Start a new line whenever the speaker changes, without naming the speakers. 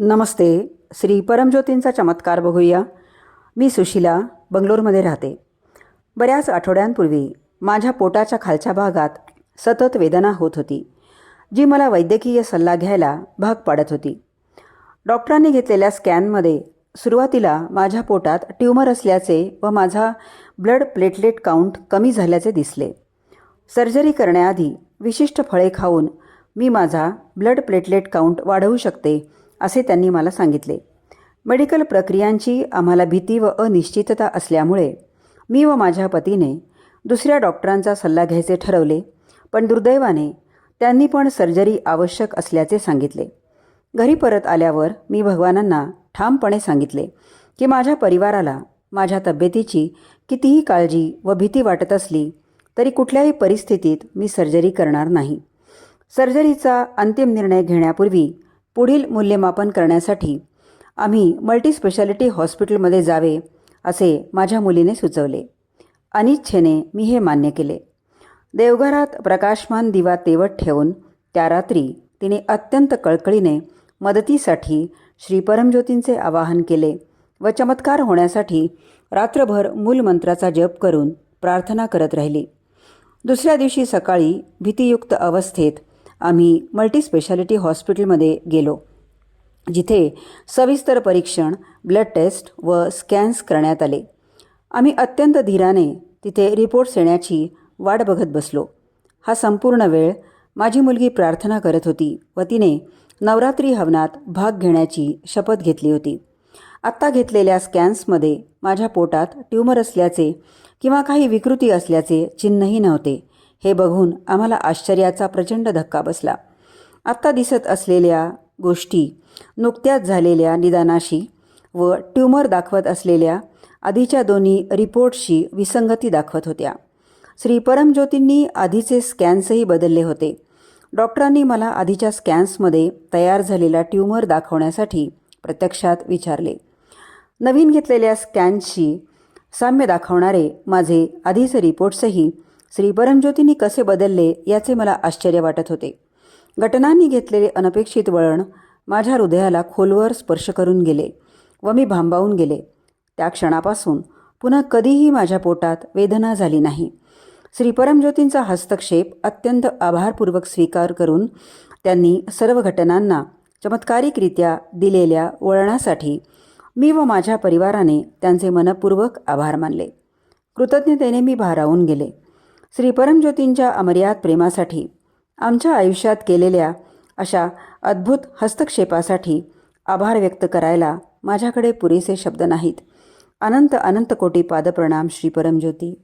नमस्ते. श्री परमज्योतींचा चमत्कार बघूया. मी सुशिला बंगलोरमध्ये राहते. बऱ्याच आठवड्यांपूर्वी माझ्या पोटाच्या खालच्या भागात सतत वेदना होत होती जी मला वैद्यकीय सल्ला घ्यायला भाग पाडत होती. डॉक्टरांनी घेतलेल्या स्कॅनमध्ये सुरुवातीला माझ्या पोटात ट्यूमर असल्याचे व माझा ब्लड प्लेटलेट काउंट कमी झाल्याचे दिसले. सर्जरी करण्याआधी विशिष्ट फळे खाऊन मी माझा ब्लड प्लेटलेट काउंट वाढवू शकते असे त्यांनी मला सांगितले. मेडिकल प्रक्रियांची आम्हाला भीती व अनिश्चितता असल्यामुळे मी व माझ्या पतीने दुसऱ्या डॉक्टरांचा सल्ला घ्यायचे ठरवले पण दुर्दैवाने त्यांनी पण सर्जरी आवश्यक असल्याचे सांगितले. घरी परत आल्यावर मी भगवानांना ठामपणे सांगितले की माझ्या परिवाराला माझ्या तब्येतीची कितीही काळजी व भीती वाटत असली तरी कुठल्याही परिस्थितीत मी सर्जरी करणार नाही. सर्जरीचा अंतिम निर्णय घेण्यापूर्वी पुढील मूल्यमापन करण्यासाठी आम्ही मल्टीस्पेशालिटी हॉस्पिटलमध्ये जावे असे माझ्या मुलीने सुचवले. अनिच्छेने मी हे मान्य केले. देवघरात प्रकाशमान दिवा तेवत ठेवून त्या रात्री तिने अत्यंत कळकळीने मदतीसाठी श्री परमज्योतींचे आवाहन केले व चमत्कार होण्यासाठी रात्रभर मूलमंत्राचा जप करून प्रार्थना करत राहिली. दुसऱ्या दिवशी सकाळी भीतीयुक्त अवस्थेत आम्ही मल्टीस्पेशालिटी हॉस्पिटलमध्ये गेलो जिथे सविस्तर परीक्षण ब्लड टेस्ट व स्कॅन्स करण्यात आले. आम्ही अत्यंत धीराने तिथे रिपोर्ट्स येण्याची वाट बघत बसलो. हा संपूर्ण वेळ माझी मुलगी प्रार्थना करत होती व तिने नवरात्री हवनात भाग घेण्याची शपथ घेतली होती. आत्ता घेतलेल्या स्कॅन्समध्ये माझ्या पोटात ट्यूमर असल्याचे किंवा काही विकृती असल्याचे चिन्हही नव्हते. हे बघून आम्हाला आश्चर्याचा प्रचंड धक्का बसला. आत्ता दिसत असलेल्या गोष्टी नुकत्याच झालेल्या निदानाशी व ट्यूमर दाखवत असलेल्या आधीच्या दोन्ही रिपोर्टशी विसंगती दाखवत होत्या. श्री परमज्योतींनी आधीचे स्कॅन्सही बदलले होते. डॉक्टरांनी मला आधीच्या स्कॅन्समध्ये तयार झालेला ट्यूमर दाखवण्यासाठी प्रत्यक्षात विचारले. नवीन घेतलेल्या स्कॅन्सशी साम्य दाखवणारे माझे आधीचे रिपोर्ट्सही श्री परमज्योतींनी कसे बदलले याचे मला आश्चर्य वाटत होते. घटनांनी घेतलेले अनपेक्षित वळण माझ्या हृदयाला खोलवर स्पर्श करून गेले व मी भांबावून गेले. त्या क्षणापासून पुन्हा कधीही माझ्या पोटात वेदना झाली नाही. श्री परमज्योतींचा हस्तक्षेप अत्यंत आभारपूर्वक स्वीकार करून त्यांनी सर्व घटनांना चमत्कारिकरित्या दिलेल्या वळणासाठी मी व माझ्या परिवाराने त्यांचे मनपूर्वक आभार मानले. कृतज्ञतेने मी भारावून गेले. श्री परमज्योतींच्या अमर्याद प्रेमासाठी आमच्या आयुष्यात केलेल्या अशा अद्भुत हस्तक्षेपासाठी आभार व्यक्त करायला माझ्याकडे पुरेसे शब्द नाहीत. अनंत अनंत कोटी पादप्रणाम श्री परमज्योती.